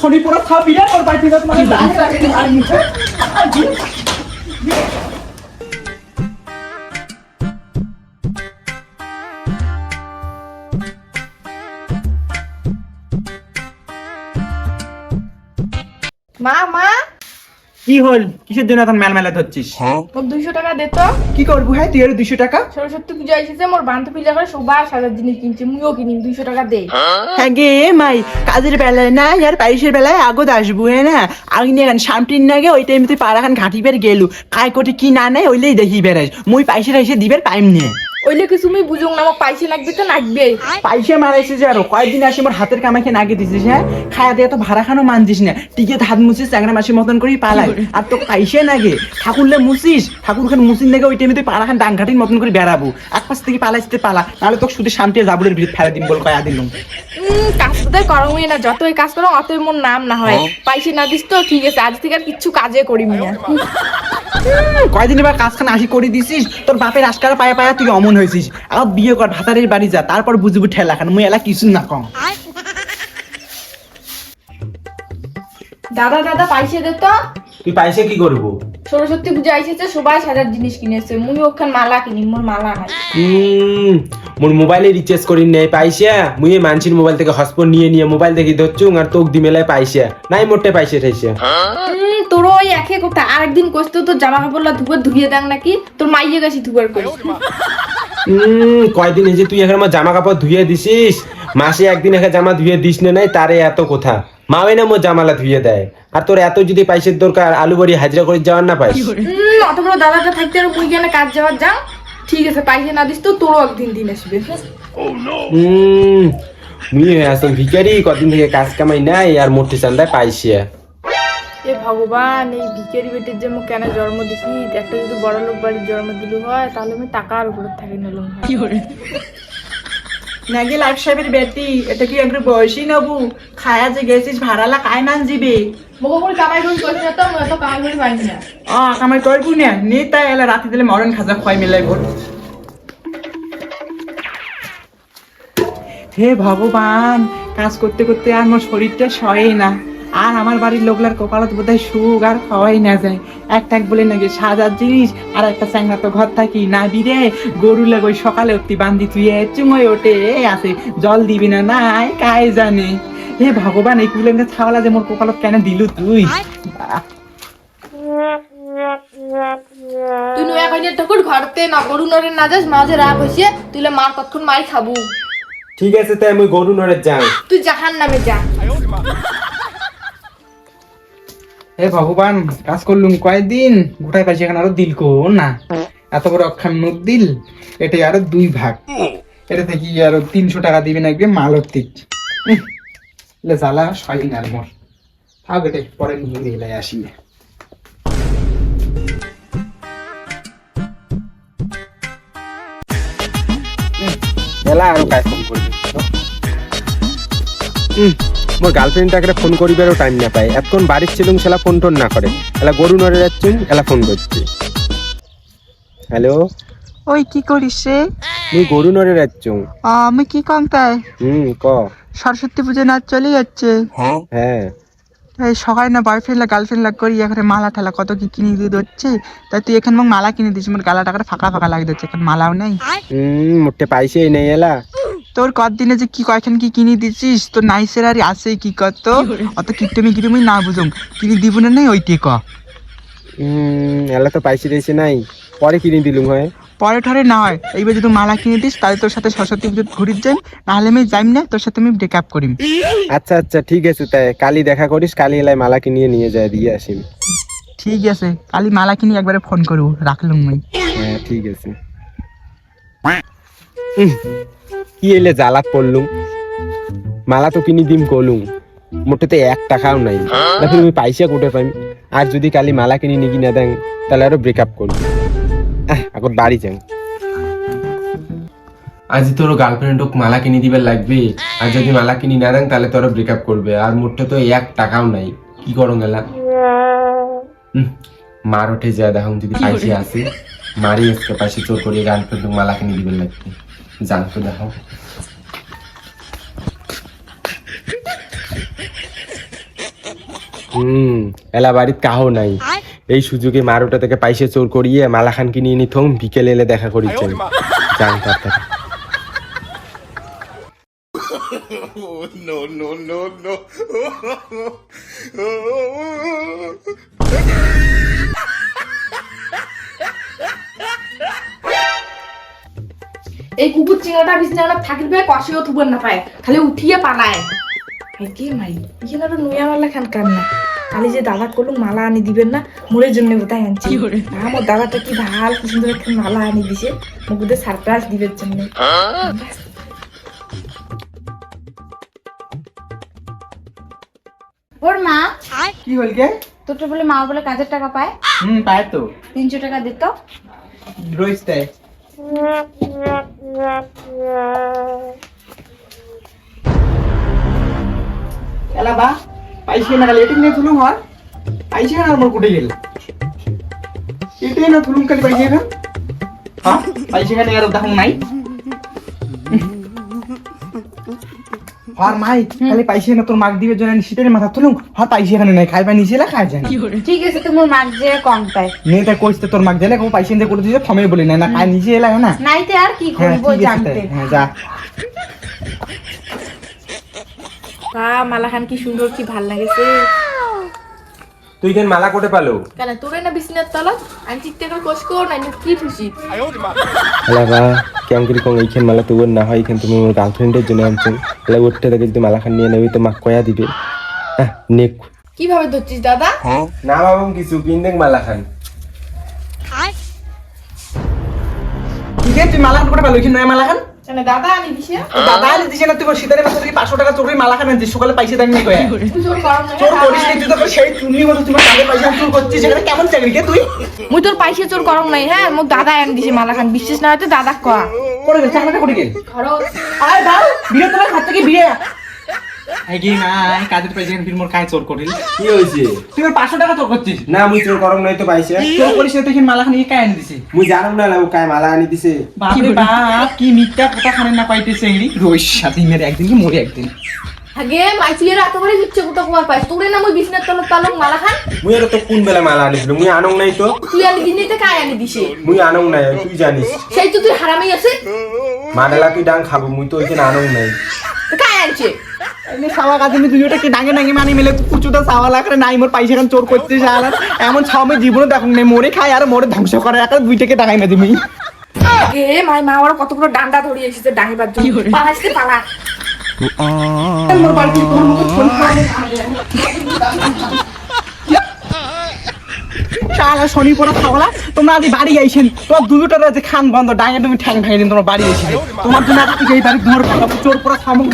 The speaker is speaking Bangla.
শনি পুরো খাও বিরাট ওর বাড়ি থেকে তোমার মা মা। কি হল? কিসের জন্য এখন মেলমেলা ধরছিস মোর দুইশো টাকা দে তো। কি করব হ্যাঁ তুই এর দুশো টাকা? সরস্বতী পূজা এসেছে মোর বান্ধবী লাগা সবার সাজার জিনিস কিনছে মুইও কিনিম দুইশো টাকা দে। হ্যাঁ গে মাই কাজের বেলায় না আর পাইসের বেলায় আগত আসব হ্যাঁ না? আগে নিয়ে গান সামটির নাগে ওই টাইমে তুই পাড়াখান ঘাটি বের গেলু। কাই কোটি কি না নেই ওইলেই দেখি বেড়াইস। মুই পাইসের এসে দিবের টাইম নিয়ে ওইলে কিছু মুই বুঝুং না মোক পাইছে লাগবে তো লাগবে পাইসে মারাইছে যে আরও কয়েকদিন আসি মোর হাতের কামাইকে নাগে দিছিস হ্যাঁ খায়া দিয়ে তো ভাড়া খানো মানছিস না? টিকে হাত মুছিস চ্যাংরা মাসির মতন করেই পালাই। আর তো পাইসে নাগে। ঠাকুরলে মুছিস। ঠাকুর খান মুছিস নাগে ওই টাইমে তুই পাড়া খান ডাংঘাটির মতন করে বেড়াবো এক পাশ থেকে পালাইতে পালা। নাহলে তোকে শুধু শান্তি জাবুরের ভিতরে ফেলে দিন বল কয়া দিলুম উম, কাজ তো তাই করমই না যতই কাজ করো অতই মোর নাম না হয় পাইছে না দিস তো ঠিক আছে। আজ থেকে আর কিচ্ছু কাজে করিম না। কয়দিন এবার কাজখানে আসি করে দিছিস? তোর বাপের আজকাল পায়া পায়া তুই অমন হয়েছিস। আবার বিয়ে কর ভাতারের বাড়ি যা তারপর বুঝবি ঠেলা খান মুই এলা কিছু না কম। দাদা দাদা পাইছে দে তো। তুই পাইছে কি করব? সরস্বতী পূজা এসেছে সবাই সাজার জিনিস কিনেছে মুই ওখান মালা কিনি মোর মালা নাই। হুম মোর মোবাইলে রিচার্জ করি নেই পাইসা মুই এই মানসির মোবাইল থেকে হসপট নিয়ে নিয়ে মোবাইল দেখি ধরছুং আর তোক দি মেলায় পাইসা নাই মোটে পাইসে ঠাইসা উম, তোরও ওই একই কথা। আরেকদিন কইতো তোর জামা কাপড় ধুবে ধুয়ে দেন নাকি? তোর মাইয়ে গেছি ধুবার হুম কয়দিন এসে তুই এখন আমার জামা কাপড় ধুয়ে দিছিস? মাসে একদিন একা জামা ধুয়ে দিস না নাই তারে এত কথা। মাওই না মোর জামালা ধুয়ে দেয়। আর তোর এত যদি পাইসের দরকার আলু বাড়ি হাজিরা করে যাওয়ার না পাইস। অত বড় দাদাটা থাকতে আর কাজ যাওয়ার যাও। ঠিক আছে পাইছে না দিস তো তোরও একদিন দিন আসবে হুম মুই আসল ভিখারি কদিন থেকে কাজ কামাই নাই আর মূর্তি চান্দায় পাইছে। এ ভগবান এই ভিখারি বেটির যে মুখ কেন জন্ম দিছি একটা যদি বড় লোক বাড়ির জন্ম দিলু হয় তাহলে আমি টাকার উপরে থাকি নিলাম নাকি লাইফ সাহেবের বেটি এটা কি একটু বয়সী নবু? খায়া যে গেছিস ভাড়ালা কাই মান দিবে অ কামাই করব না। নে তাই এলা রাতে দিলে মরণ খাজা খয় মিলাই বল হে ভগবান কাজ করতে করতে আর মোর শরীরটা সয়ে না। আর আমার বাড়ির লোকলার কপালত বোধহয় সুখ আর খাওয়াই না যায়। একটা এক বলে নাকি সাজার জিনিস আর একটা চ্যাংরা তো ঘর থাকি। না বিরে গরু লাগোই সকালে অব্দি বান্ধি তুই চুমই ওঠে আছে জল দিবি না নাই কাই জানে। হে ভগবান এই কুলেঙ্গা ছাওয়ালা যে মোর কপালত কেন দিলু তুই? তুই নয়া কইনে ঠাকুর ঘরতে না গরু নরে না যাস মাঝে রাগ হইছে তুইলে মার কতক্ষণ মাই খাব? ঠিক আছে তাই মুই গরু নড়ে যাই। তুই জাহান নামে যা। হে ভগবান, কাজ করলুম কয়দিন? গোটায় পাইছি এখন আরও দিল কো, না? এত বড় অক্ষান নোট দিল, এটাই আরও দুই ভাগ। এটা থেকে আরও তিনশো টাকা দিবেন একবে মালতিক জ্বালা সয়দিন আর মোর। থাক এটা পরে নিয়ে গেলে আসি এলা আরও কাজ করবি হুম মোর গার্লফ্রেন্ডটাকে ফোন করিবারও টাইম না পাই এতক্ষণ বাড়ির ছিলুম সেলা ফোন টোন না করে। এলা গরু নড়ে যাচ্ছুম এলা ফোন করছি হ্যালো ওই কি করিস রে? মুই গরু নড়ে যাচ্ছুম আমি কি কম তাই? হুম ক? সরস্বতী পুজো নাচ চলে যাচ্ছে। হ্যাঁ। এই সকালে না বয়ফ্রেন্ড গার্লফ্রেন্ড লাগ করি এখানে মালা ঠেলা কত কি কিনে দিয়ে দিচ্ছে তাই তুই এখানে মালা কিনে দিস মোর গালা টাকাটা ফাঁকা ফাঁকা লাগে দিচ্ছে এখন মালাও নেই। হুম মোটে পাইছেই নেই এলা। তোর কদিনে যে কি কয়খান কি কিনে দিছিস? তোর নাইসের আর আছে কি কত অত কিটমি কিটমি না বুঝুম। কিনে দিব না নাই ওইটি ক এলা তো পাইছে দিয়েছে নাই। পরে কিনে দিলুম হয়। পরে ঠরে না হয়। এইবার যদি মালা কিনে দিস তাহলে তোর সাথে সরস্বতী পুজো ঘুরির যাই। নাহলে আমি যাইম না তোর সাথে আমি ব্রেকআপ করিম। আচ্ছা আচ্ছা ঠিক আছে তাই। কালি দেখা করিস কালি এলাই মালা কিনিয়ে নিয়ে যায় দিয়ে আসিম। ঠিক আছে কালি মালা কিনে একবারে ফোন করব রাখলুম মুই হ্যাঁ ঠিক আছে। কি এলে জ্বালাত পড়লুম? মালা তো কিনি দিম কলুম মোটেতে এক টাকাও নাই। দেখো তুমি পাইসা কোটে পাইম, আর যদি কালি মালা কিনি নিকি না দেন, তাহলে আরও ব্রেকআপ করব এখন বাড়ি যাই আজ তোর গার্লফ্রেন্ড মালা কিনে দিবে লাগবে, আর যদি মালা কিনি না দেন, তাহলে তোর ব্রেকআপ করবে, আর মোটে তো এক টাকাও নাই। কি করো গেলা মার ওঠে যা দেখুন যদি পাইসে আসে মারি আজকে পাইসে চোর করিয়ে গার্লফ্রেন্ড মালা কিনে দিবে লাগবে। জানতো দেখো হুম এলা বাড়িত কাহো নাই। এই সুযোগে মারোটা থেকে পয়সা চোর করিয়ে মালা খান কিনিয়ে নিথম বিকেলে এলে দেখা করিচ্ছে জান তার এই কুকুর চিংড়াটা বিছনাটা থাকিবে কষেও থুবর না পায় খালি উঠিয়ে পালায়। এই কি মাই এখানে তো নুয়া মালা খান কান না কালি যে দাদা করলুম মালা আনি দিবেন না মোড়ের জন্য বোধহয় আনছি আমার দাদাটা কি ভালো কি সুন্দর একটা মালা আনি দিছে মুখে সারপ্রাইজ দিবের জন্য। ওর মা কি হল কে? তোর তো বলে মা বলে কাজের টাকা পায়? হুম পায় তো। তিনশো টাকা দিত রোজ দেয় এলা বা পাইছে না কালি এটিং নিয়ে থুলুম হর পাইছে না আমার কুটে গেল এটাই না থুলুম কালি পাইছে না হ্যাঁ পাইছে না আর দেখুন আর মাই খালি পাইছে না তোর মাগ দিবে জন্য শীতের মাথা তুলুম হর পাইছে এখানে নাই খাইবা নিচে না খাই যায়। ঠিক আছে তোমার মাক যে কম পায় মেয়েটা কইছে তোর মাগ দিলে কোনো পাইছে করে দিছে থমে বলি না না খাই নিচে এলা না। নাইতে আর কি করব জানতে হ্যাঁ যা তা মালা খান কি সুন্দর কি ভালো লাগেছে। তুই কেন মালা কোটে পালো? কেন তোরে না বিছনার তলা আমি চিত্তে করে কোষ কর না কি খুশি? এলা বা কেমন করে কম এইখান মালা তো না হয় এখান তুমি আমার গার্লফ্রেন্ডের জন্য আনছেন এলা ওরটা থেকে যদি মালা খান নিয়ে নেবি তো মাক কয়া দিবে। হ্যাঁ নেক। কীভাবে ধরছিস দাদা? না বাবু কিছু কিনদেন মালা খান ঠিক আছে তুই মালা করে পালো কি নয় মালা খান? কেন দাদা আনি দিছে দাদা আনি দিছে না তুই থেকে পাঁচশো টাকা চোখে মালা খান সকালে পাইছে দেন নি কয়ে। চোর করিস নি, তুই তো সেই তুমি বলো তুমি কালে পয়সা চোর করছিস সেখানে কেমন চাকরি কে তুই? মুই তোর পাইছে চোর করম নাই হ্যাঁ? মোক দাদা এন দিছে মালা খান বিশ্বাস না হয়তো দাদা কয়া। করে গেল চাকরিটা করে গেল খরচ আয় দাও বিয়ে তোমার হাত থেকে বিয়ে। কি না কাজের পয়সা ফির মোর কাজ চোর করিল। কি হয়েছে তুই ওর পাঁচশো টাকা চোর করছিস? না মুই চোর করম নাই তো পাইছে। চোর করিস না তুই মালা খান কায় আনি দিছে। মুই জানাম না লাউ কায় মালা আনি দিছে। বাপরে বাপ কি মিথ্যা কথা খানে না পাইতেছে এগুলি রোজ সাথে মেরে একদিন কি মরে একদিন। আগে মাইচিয়ের এত করে দিচ্ছে কোথা কুমার পাইছ। তোরে না মুই বিছনার তলত পালং মালা খান মুই আর তো কোন বেলা মালা আনিছিল মুই আনং নাই তো। তুই আনি দিন কায় আনি দিছে? মুই আনং নাই তুই জানিস। সেই তো তুই হারামি আছে মানেলা তুই ডাং খাব? মুই তো ওইখানে আনং নাই। কায় এমনি সাওয়া কাজে দুই ওটা ডাঙে ডাঙে মানি মিলে কুচুটা সাওয়া লাগারে নাই মোর পয়সা খান চোর করতে শালা এমন ছাও আমি জীবনে দেখুন নাই মরে খাই আর মরে ধ্বংস করে একটা দুইটাকে ডাঙাই না তুমি। এ মাই মা ওরা কতগুলো বড় ডান্ডা ধরিয়ে এসেছে ডাঙিবার জন্য। পালাইছে পালা মোর বাড়ি তোর মুখে ফোন শালা শনি পড়া খাওয়ালা, তোমরা আজ বাড়ি আইছেন তোমার দুটোটা যে খান বন্ধ, ডাঙে তুমি ঠ্যাং ভাঙে দিন, তোমার বাড়ি আইছেন তোমার জন্য আজকে এই বাড়ি ঘর চোর পড়া খামো